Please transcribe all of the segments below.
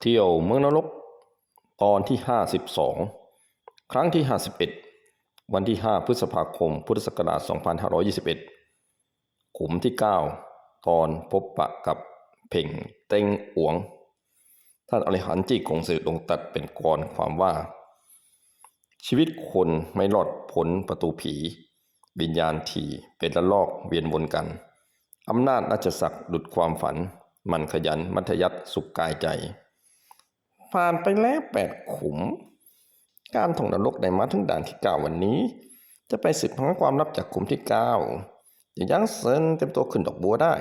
เที่ยวเมืองนรก ตอนที่ห้าสิบสองครั้งที่ห้าสิบเอ็ดวันที่ห้าพฤษภาคม พุทธศักราชสองพันห้าร้อยี่สิบเอ็ดขุมที่เก้าตอนพบปะกับเพ่งเต็งอวง ท่านอริหันจีกงสือลงตัดเป็นกรความว่า ชีวิตคนไม่รอดพ้นประตูผีวิญญาณทีเป็นละลอกเวียนวนกัน อำนาจราชศักดิ์ดุดความฝัน มันขยันมัธยัติสุขกายใจ ผ่านไปแล้วแปดขุม การท่องนรกได้มาถึงด่านที่เก้าวันนี้ จะไปสืบหาความลับจากขุมที่เก้าจะยั้งเซินเต็มตัวขึ้นดอกบัวได้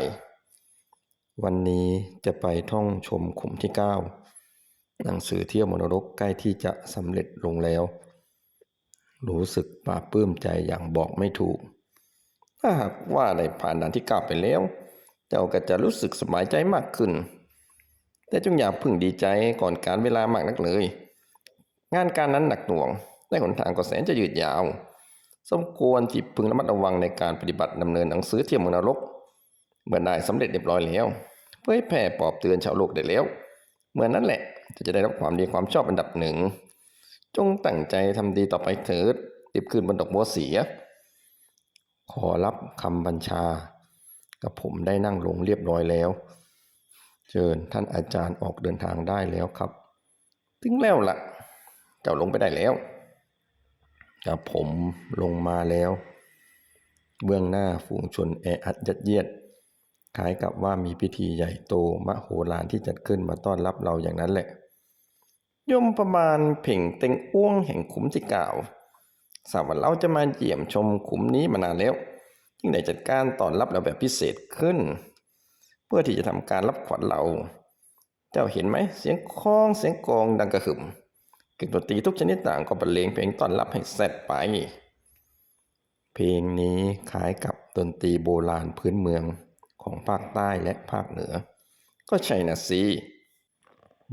วันนี้จะไปท่องชมขุมที่เก้าหนังสือเที่ยวมนรกใกล้ที่จะสำเร็จลงแล้ว รู้สึกปลาปื้มใจอย่างบอกไม่ถูก ถ้าหากว่าได้ผ่านด่านที่เก้าไปแล้ว เจ้าก็จะรู้สึกสบายใจมากขึ้น แต่จงอย่าพึ่งดีใจก่อนการเวลามากนักเลย งานการนั้นหนักหน่วงและหนทางก็แสนจะยืดยาว สมควรที่พึงระมัดระวังในการปฏิบัติดำเนินหนังสือเที่ยวเมืองนรก เมื่อได้สำเร็จเรียบร้อยแล้ว เพื่อให้แผ่ปอบเตือนชาวโลกได้แล้ว เมื่อนั้นแหละจะได้รับความดีความชอบอันดับหนึ่ง จงตั้งใจทำดีต่อไปเถิดรีบขึ้นบนดอกบัวเสีย ขอรับคำบัญชา กับผมได้นั่งลงเรียบร้อยแล้ว เชิญท่านอาจารย์ออกเดินทางได้แล้วครับ ถึงแล้วละ่ะ เจ้าลงไปได้แล้วกับผมลงมาแล้ว เบื้องหน้าฝูงชนแออัดยัดเยียดคล้ายกับว่ามีพิธีใหญ่โตมโหฬารที่จัดขึ้นมาต้อนรับเราอย่างนั้นแหละ ยมประมาณเพ่งเต็งอ้วงแห่งขุมที่เก่าทราว่าเราจะมาเยี่ยมชมขุมนี้มานานแล้ว จึงได้จัดการต้อนรับเราแบบพิเศษขึ้น เพื่อที่จะทำการรับขวัญเรา เจ้าเห็นไหมเสียงคล้องเสียงกองดังกระหึ่มเครื่งดนตรีทุกชนิดต่างก็บรรเลงเพลงต้อนรับให้แซ่บไป เพลงนี้คล้ายกับดนตรีโบราณพื้นเมืองของภาคใต้และภาคเหนือ ก็ใช่นะสิ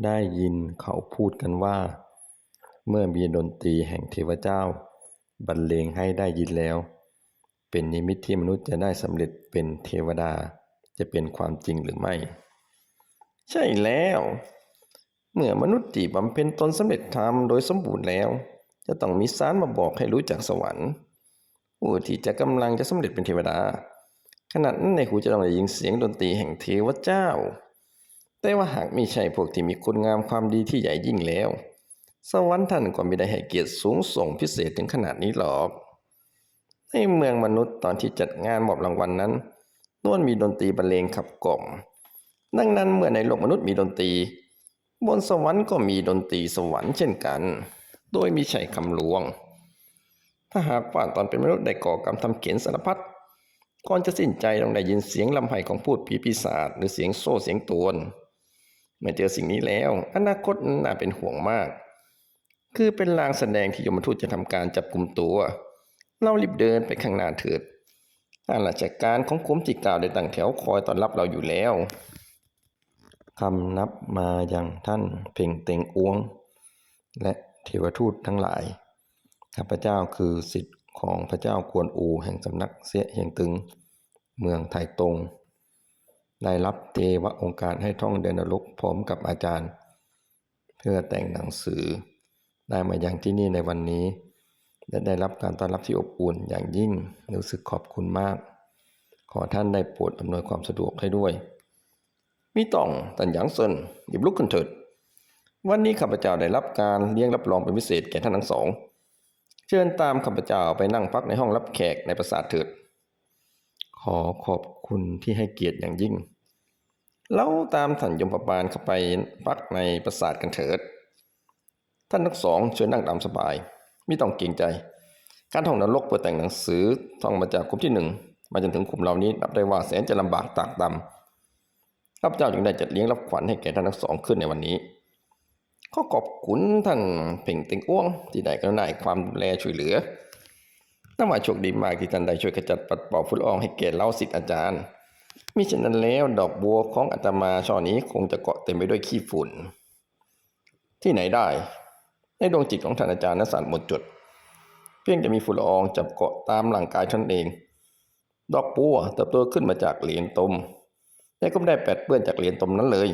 ได้ยินเขาพูดกันว่า เมื่อมีดนตรีแห่งเทพเจ้า บรรเลงให้ได้ยินแล้ว เป็นนิมิตที่มนุษย์จะได้สำเร็จเป็นเทวดา จะเป็นความจริงหรือไม่ ใช่แล้ว เมื่อมนุษย์ที่บำเพ็ญตนสำเร็จธรรมโดยสมบูรณ์แล้ว จะต้องมีสารมาบอกให้รู้จักสวรรค์ผู้ที่จะกำลังจะสำเร็จเป็นเทวดา ขณะนั้นในหูจะต้องได้ยินเสียงดนตรีแห่งเทวเจ้า แต่ว่าหากไม่ใช่พวกที่มีคุณงามความดีที่ใหญ่ยิ่งแล้ว สวรรค์ท่านก็ไม่ได้ให้เกียรติสูงส่งพิเศษถึงขนาดนี้หรอกในเมืองมนุษย์ตอนที่จัดงานมอบรางวัลนนั้น ล้วนมีดนตรีบรรเลงขับกล่อมดังนั้นเมื่อในโลกมนุษย์มีดนตรี บนสวรรค์ก็มีดนตรีสวรรค์เช่นกัน โดยมีชัยคำลวง ถ้าหากว่าตอนเป็นมนุษย์ได้ก่อกรรมทำเขียนสารพัดก่อนจะสิ้นใจต้องได้ยินเสียงลำไห้ของพูดผีปีศาจหรือเสียงโซ่เสียงตวนเมื่อเจอสิ่งนี้แล้ว อนาคตน่าเป็นห่วงมาก คือเป็นลางแสดงที่ยมทูตจะทำการจับกลุ่มตัว เรารีบเดินไปข้างหน้าเถิด ข้าราชการของกรมที่กล่าวได้ตั้งแถวคอยต้อนรับเราอยู่แล้วคำนับมาอย่างท่านเพ่งเต็งอ้วง และเทวทูตทั้งหลายข้าพเจ้าคือสิทธิ์ของพระเจ้ากวนอูแห่งสำนักเสียเฮียงตึง เมืองไทยตงได้รับเทวองค์การให้ท่องเดินนรกพร้อมกับอาจารย์ เพื่อแต่งหนังสือได้มาอย่างที่นี่ในวันนี้ และได้รับการต้อนรับที่อบอุ่นอย่างยิ่งรู้สึกขอบคุณมาก ขอท่านได้โปรดอำนวยความสะดวกให้ด้วย มีต้องตันหยางเซินหยิบลุกขึ้นเถิด วันนี้ข้าพเจ้าได้รับการเลี้ยงรับรองเป็นพิเศษแก่ท่านทั้งสอง เชิญตามข้าพเจ้าไปนั่งพักในห้องรับแขกในปราสาทเถิด ขอขอบคุณที่ให้เกียรติอย่างยิ่งเราตามท่านยมพบาลเข้าไปพักในปราสาทกันเถิด ท่านทั้งสองเชิญนั่งตามสบาย ไม่ต้องเกรงใจ การท่องนรกเพื่อแต่งหนังสือท่องมาจากคุมที่หนึ่งมาจนถึงคุมเหล่านี้นับได้ว่าแสนจะลำบากตากตำข้าพเจ้าจึงได้จัดเลี้ยงรับขวัญให้แก่ท่านทั้งสองขึ้นในวันนี้ขอขอบคุณท่านเพ่งเต็งอ้วง ที่ได้กรุณาให้ความดูแลช่วยเหลือนับว่าโชคดีมากที่ท่านได้ช่วยขจัดปัดเป่าฝุ่นละอองให้แก่เล่าสิทธิ์อาจารย์มิฉะนั้นแล้วดอกบัวของอาตมาช่อนี้คงจะเกาะเต็มไปด้วยขี้ฝุ่น ที่ไหนได้ ดวงจิตของท่านอาจารย์นั้นสั่นหมดจด เพียงแต่มีฝุ่นละอองจับเกาะตามร่างกายท่านเอง ดอกบัวเติบโตขึ้นมาจากเหรียญตมแต่ก็ไม่ได้แปดเปื้อนจากเหรียญตมนั้นเลย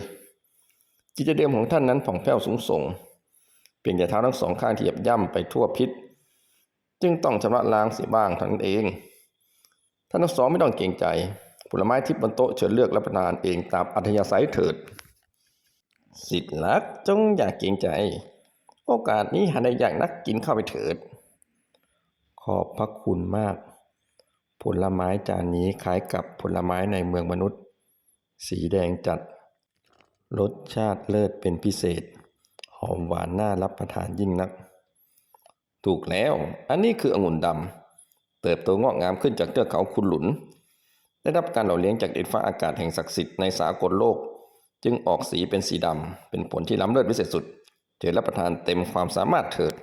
จิตเดิมของท่านนั้นผ่องแผ้วสูงส่ง เพียงแต่เท้าทั้งสองข้างที่เหยียบย่ำไปทั่วพิษ จึงต้องชำระล้างเสียบ้างท่านเอง ท่านทั้งสองไม่ต้องเกรงใจ ผลไม้ที่บนโต๊ะเชิญเลือกรับประทานเองตามอัธยาศัยเถิด สิทธิ์รักจงอย่าเกรงใจ โอกาสนี้หาได้ยากนักกินเข้าไปเถิด ขอบพระคุณมาก ผลไม้จานนี้คล้ายกับผลไม้ในเมืองมนุษย์ สีแดงจัด รสชาติเลิศเป็นพิเศษ หอมหวานน่ารับประทานยิ่งนัก ถูกแล้ว อันนี้คือองุ่นดำ เติบโตงอกงามขึ้นจากเทือกเขาคุณหลุน ได้รับการหล่อเลี้ยงจากเด็ดฟ้าอากาศแห่งศักดิ์สิทธิ์ในสากลโลก จึงออกสีเป็นสีดำ เป็นผลที่ล้ำเลิศวิเศษสุด เจอรับประทานเต็มความสามารถเถิด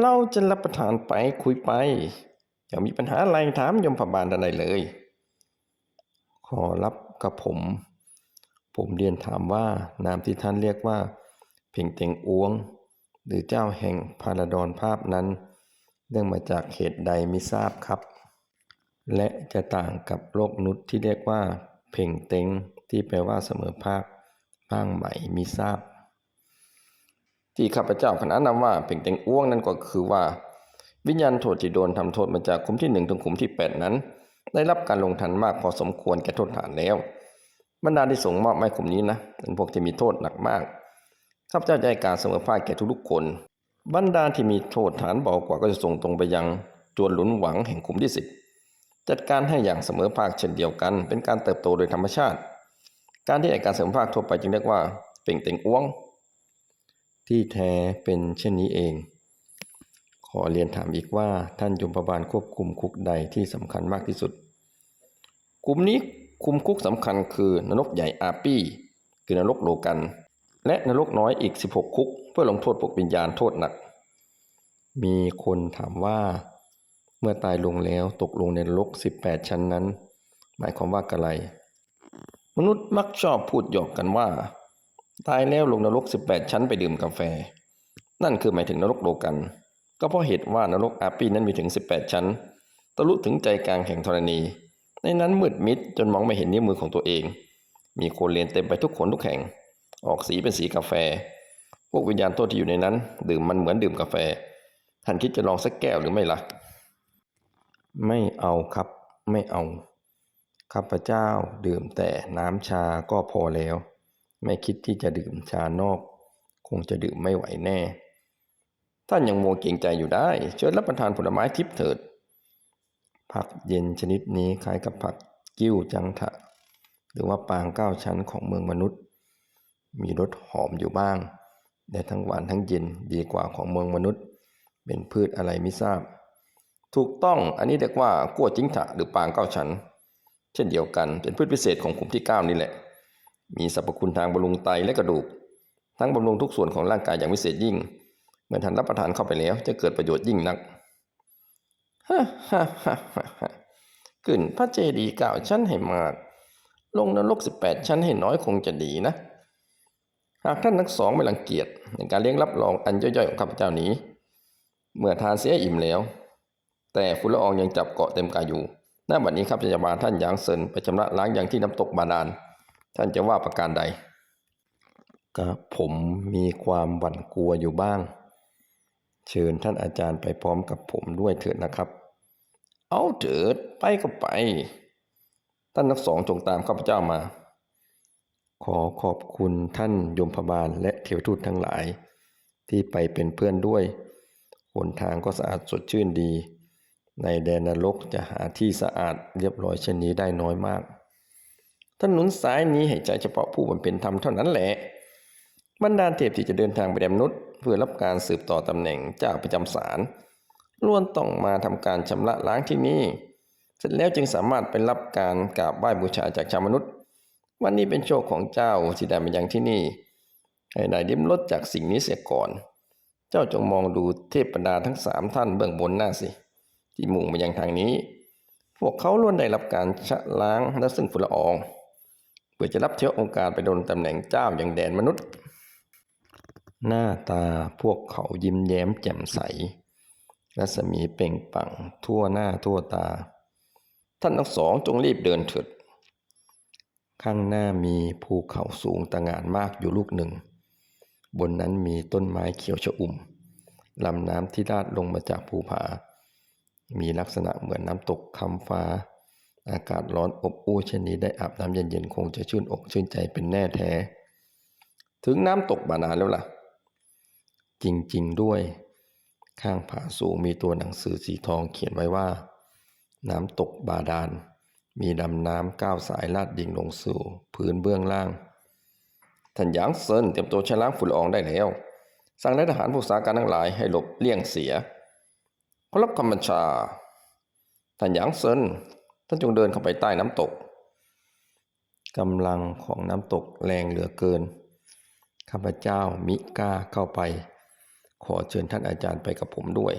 เราจะรับประทานไปคุยไปจะมีปัญหาอะไรถามยมพบาลใดเลย ขอรับกับผม ผมเรียนถามว่านามที่ท่านเรียกว่า เพ่งเต็งอ้วง หรือเจ้าแห่งพาราดอนภาพนั้น เนื่องมาจากเหตุใดไม่ทราบครับ และจะต่างกับโลกนุษย์ที่เรียกว่า เพ่งเต็งที่แปลว่าเสมอภาคบ้างไหมมิทราบ ที่ข้าพเจ้าขนานนามว่าเพ่งเต็งอ้วงนั้นก็คือว่า วิญญาณโทษที่โดนทำโทษมาจากขุมที่หนึ่งถึงขุมที่แปดนั้น ได้รับการลงทันมากพอสมควรแก่โทษฐานแล้วบรรดาที่ส่งมอบไม้ขุมนี้นะเป็นพวกที่มีโทษหนักมากข้าพเจ้าจะให้การเสมอภาคแก่ทุกๆคน บรรดาที่มีโทษฐานเบากว่าก็จะส่งตรงไปยังจวนหลุนหวังแห่งขุมที่สิบจัดการให้อย่างเสมอภาคเช่นเดียวกัน เป็นการเติบโตโดยธรรมชาติ การที่ให้การเสมอภาคทั่วไปจึงเรียกว่าเป่งเต็งอ้วง ที่แท้เป็นเช่นนี้เอง ขอเรียนถามอีกว่าท่านยมพบาลควบคุมคุกใดที่สำคัญมากที่สุด กลุ่มนี้คุมคุกสำคัญคือนรกใหญ่อาปี้ คือนรกโลกัน และนรกน้อยอีก 16 คุก เพื่อลงโทษพวกวิญญาณโทษหนัก มีคนถามว่า เมื่อตายลงแล้วตกลงในนรก 18 ชั้นนั้น หมายความว่ากะไร มนุษย์มักชอบพูดหยอกกันว่า ตายแล้วลงนรก 18 ชั้นไปดื่มกาแฟ นั่นคือหมายถึงนรกโลกัน ก็เพราะเหตุว่านรกอาปีนั้นมีถึง 18 ชั้นทะลุถึงใจกลางแห่งธรณี ในนั้นมืดมิดจนมองไม่เห็นนิ้วมือของตัวเอง มีโคนเรียนเต็มไปทุกคนทุกแห่ง ออกสีเป็นสีกาแฟ พวกวิญญาณโทษที่อยู่ในนั้น ดื่มมันเหมือนดื่มกาแฟ ท่านคิดจะลองสักแก้วหรือไม่ล่ะ ไม่เอาครับ ไม่เอาข้าพเจ้าดื่มแต่น้ำชาก็พอแล้ว ไม่คิดที่จะดื่มชานอก คงจะดื่มไม่ไหวแน่ ท่านยังโมเกรงใจอยู่ได้เชิญรับประทานผลไม้ทิพย์เถิด ผักเย็นชนิดนี้คล้ายกับผักกิ้วจังทะ หรือว่าปางเก้าชั้นของเมืองมนุษย์ มีรสหอมอยู่บ้างแต่ทั้งหวานทั้งเย็นดีกว่าของเมืองมนุษย์ เป็นพืชอะไรไม่ทราบ ถูกต้องอันนี้เรียกว่ากั้วจิ้งถะหรือปางเก้าชั้น เช่นเดียวกันเป็นพืชพิเศษของกลุ่มที่เก้านี่แหละ มีสรรพคุณทางบำรุงไตและกระดูก ทั้งบำรุงทุกส่วนของร่างกายอย่างวิเศษยิ่ง เมื่อท่านรับประทานเข้าไปแล้วจะเกิดประโยชน์ยิ่งนักฮ่าฮ่าฮ่าฮ่าขึ้นพระเจดีย์เก้าชั้นให้มาก ลงนรกสิบแปดชั้นให้น้อยคงจะดีนะ หากท่านทั้งสองไม่รังเกียจในการเลี้ยงรับรองอันย่อยๆของข้าพเจ้านี้ เมื่อทานเสียอิ่มแล้ว แต่ฝุ่นละอองยังจับเกาะเต็มกายอยู่หน้าบัดนี้ข้าพเจ้าจะพาท่านยางเซินไปชำระล้างอย่างที่น้ำตกบาดาล ท่านจะว่าประการใดกับผมมีความหวั่นกลัวอยู่บ้าง เชิญท่านอาจารย์ไปพร้อมกับผมด้วยเถิดนะครับ เอาเถิดไปก็ไป ท่านทั้งสองจงตามข้าพเจ้ามา ขอขอบคุณท่านยมพบาลและเทวทูตทั้งหลาย ที่ไปเป็นเพื่อนด้วยหนทางก็สะอาดสดชื่นดี ในแดนนรกจะหาที่สะอาดเรียบร้อยเช่นนี้ได้น้อยมาก ถนนสายนี้ให้ใจเฉพาะผู้บำเพ็ญธรรมเท่านั้นแหละบรรดาเทพที่จะเดินทางไปแดนมนุษย์ เพื่อรับการสืบต่อตำแหน่งเจ้าประจำศาลล้วนต้องมาทำการชำระล้างที่นี่ เสร็จแล้วจึงสามารถไปรับการกราบไหว้บูชาจากชาวมนุษย์ วันนี้เป็นโชคของเจ้าที่ได้มายังที่นี่ให้ได้ดิ้มรสจากสิ่งนี้เสียก่อน เจ้าจงมองดูเทพบรรดาทั้งสามท่านเบื้องบนหน้าสิ ที่มุ่งมายังทางนี้ พวกเขาล้วนได้รับการชะล้างและซึ่งฝุ่นละออง พื่อจะรับเชื้อองค์การไปดลตำแหน่งเจ้าอย่างแดนมนุษย์ หน้าตาพวกเขายิ้มแย้มแจ่มใส รัศมีเปล่งปังทั่วหน้าทั่วตา ท่านทั้งสองจงรีบเดินเถิด ข้างหน้ามีภูเขาสูงตะหง่านมากอยู่ลูกหนึ่ง บนนั้นมีต้นไม้เขียวชอุ่มลำน้ำที่ลาดลงมาจากภูผา มีลักษณะเหมือนน้ำตกคำฟ้า อากาศร้อนอบอุ่นเช่นนี้ได้อาบน้ำเย็นๆ คงจะชื่นอกชื่นใจเป็นแน่แท้ ถึงน้ำตกบาดาลแล้วล่ะ จริงๆด้วย ข้างผาสูงมีตัวหนังสือสีทองเขียนไว้ว่า น้ำตกบาดาล มีลำน้ำก้าวสายลาดดิ่งลงสู่พื้นเบื้องล่าง ท่านหยางเซินเตรียมตัวช้ล้างฝุ่นละอองได้แล้ว สั่งนายทหารผู้สาการทั้งหลายให้หลบเลี่ยงเสียขอรับคำบัญชา ท่านหยางเซิน ท่านจงเดินเข้าไปใต้น้ำตกกำลังของน้ำตกแรงเหลือเกิน ข้าพเจ้ามิกล้าเข้าไป ขอเชิญท่านอาจารย์ไปกับผมด้วย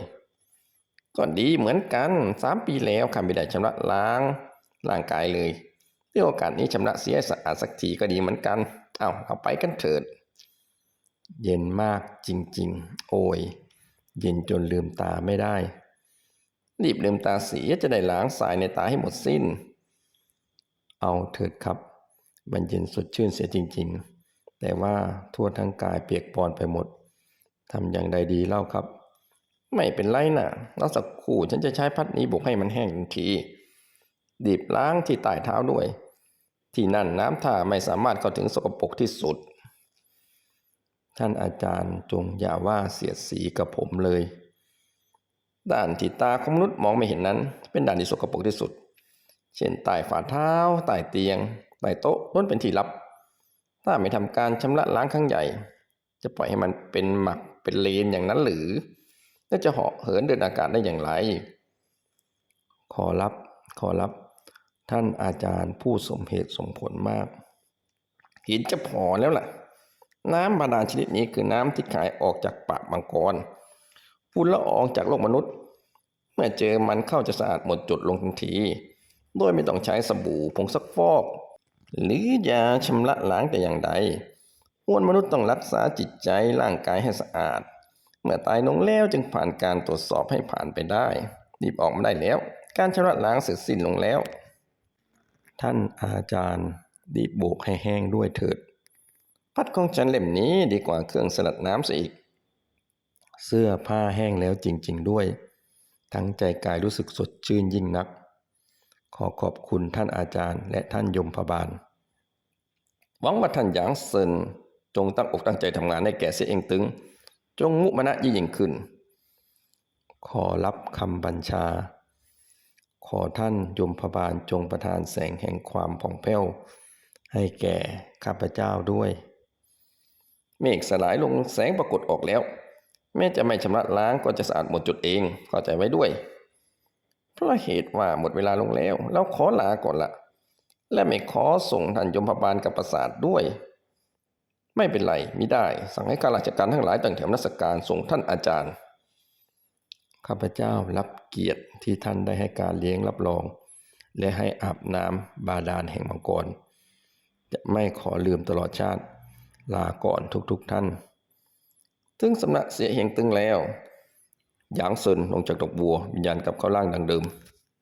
ก็ดีเหมือนกันสามปีแล้วข้าไม่ได้ชำระล้างร่างกายเลยที่โอกาสนี้ชำระเสียสะอาดสักทีก็ดีเหมือนกัน เอาเอาไปกันเถิด เย็นมากจริง ๆ โอ้ยเย็นจนลืมตาไม่ได้ รีบลืมตาเสียจะได้ล้างสายในตาให้หมดสิ้น เอาเถิดครับ มันเย็นสดชื่นเสียจริง ๆ แต่ว่าทั่วทั้งกายเปียกปอนไปหมดทำอย่างใดดีเล่าครับ ไม่เป็นไรนะแล้วสักคู่ฉันจะใช้พัดนี้บุกให้มันแห้งทันทีดีบล้างที่ใต้เท้าด้วย ที่นั่นน้ำท่าไม่สามารถเข้าถึงสกปรกที่สุด ท่านอาจารย์จงอย่าว่าเสียดสีกับผมเลย ด้านที่ตาของมนุษย์มองไม่เห็นนั้น เป็นด้านที่สกปรกที่สุด เช่นใต้ฝ่าเท้าใต้เตียงใต้โต๊ะล้นเป็นที่ลับ ถ้าไม่ทำการชำระล้างครั้งใหญ่ จะปล่อยให้มันเป็นหมักเป็นเลนอย่างนั้นหรือแล้วจะเหาะเหินเดินอากาศได้อย่างไร ขอรับ ขอรับ ท่านอาจารย์ผู้สมเหตุสมผลมากเห็นจะพอแล้วล่ะ น้ำบาดาลชนิดนี้คือน้ำที่ขายออกจากปากมังกร ฝุ่นละอองจากโลกมนุษย์ เมื่อเจอมันเข้าจะสะอาดหมดจดลงทันที โดยไม่ต้องใช้สบู่ผงซักฟอก หรือยาชำระล้างแต่อย่างใดมวลมนุษย์ต้องรักษาจิตใจร่างกายให้สะอาด เมื่อตายลงแล้วจึงผ่านการตรวจสอบให้ผ่านไปได้รีบออกมาได้แล้ว การชำระล้างเสร็จสิ้นลงแล้ว ท่านอาจารย์รีบโบกให้แห้งด้วยเถิด พัดของฉันเล่มนี้ดีกว่าเครื่องสลัดน้ำซะอีก เสื้อผ้าแห้งแล้วจริง ๆ ด้วย ทั้งใจกายรู้สึกสดชื่นยิ่งนัก ขอขอบคุณท่านอาจารย์ และท่านยมพบาล หวังว่าท่านหยางเซินจงตั้งอกตั้งใจทำงานให้แก่เสียเองตึง จงมุมานะยิ่งยิ่งขึ้น ขอรับคำบัญชา ขอท่านยมพบาลจงประทานแสงแห่งความผ่องแผ้วให้แก่ข้าพเจ้าด้วย เมฆสลายลงแสงปรากฏออกแล้ว แม้จะไม่ชำระล้างก็จะสะอาดหมดจุดเองเข้าใจไว้ด้วย เพราะเหตุว่าหมดเวลาลงแล้ว เราขอลาก่อนละ และไม่ขอส่งท่านยมพบาลกับประสาทด้วย ไม่เป็นไรมิได้ สั่งให้ข้าราชการทั้งหลายตั้งแถวนักการส่งท่านอาจารย์ ข้าพเจ้ารับเกียรติที่ท่านได้ให้การเลี้ยงรับรอง และให้อาบน้ำบาดาลแห่งมังกร จะไม่ขอลืมตลอดชาติ ลาก่อนทุกๆทท่าน ซึ่งสำนักเสียเหียงตึงแล้วหยางเซินลงจากดอกบัววิญญาณกลับเข้าร่างดังเดิม